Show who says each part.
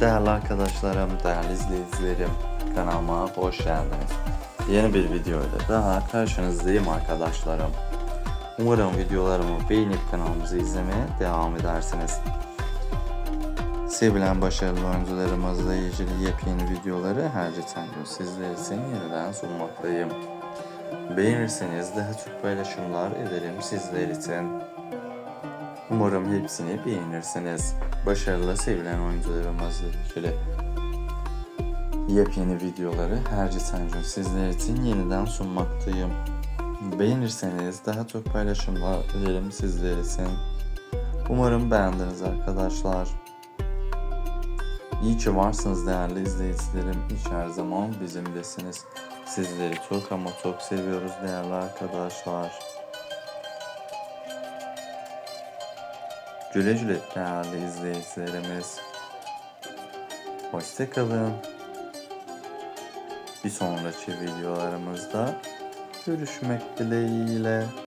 Speaker 1: Değerli arkadaşlarım, değerli izleyicilerim, kanalıma hoş geldiniz. Yeni bir videoyla daha karşınızdayım arkadaşlarım. Umarım videolarımı beğenip kanalımızı izlemeye devam edersiniz. Sevilen başarılı oyuncularımızla ilgili yepyeni videoları her geçen gün sizler için yeniden sunmaktayım. Beğenirseniz daha çok paylaşımlar ederim sizler için. Umarım hepsini beğenirsiniz. Başarılı sevilen oyuncularımızla ilgili yepyeni videoları her gün sizler için yeniden sunmaktayım. Beğenirseniz daha çok paylaşımlar ederim sizler için. Umarım beğendiniz arkadaşlar. İyi ki varsınız değerli izleyicilerim. Ki her zaman bizimlesiniz. Sizleri çok ama çok seviyoruz değerli arkadaşlar. Güle güle değerli izleyicilerimiz. Hoşçakalın. Bir sonraki videolarımızda görüşmek dileğiyle.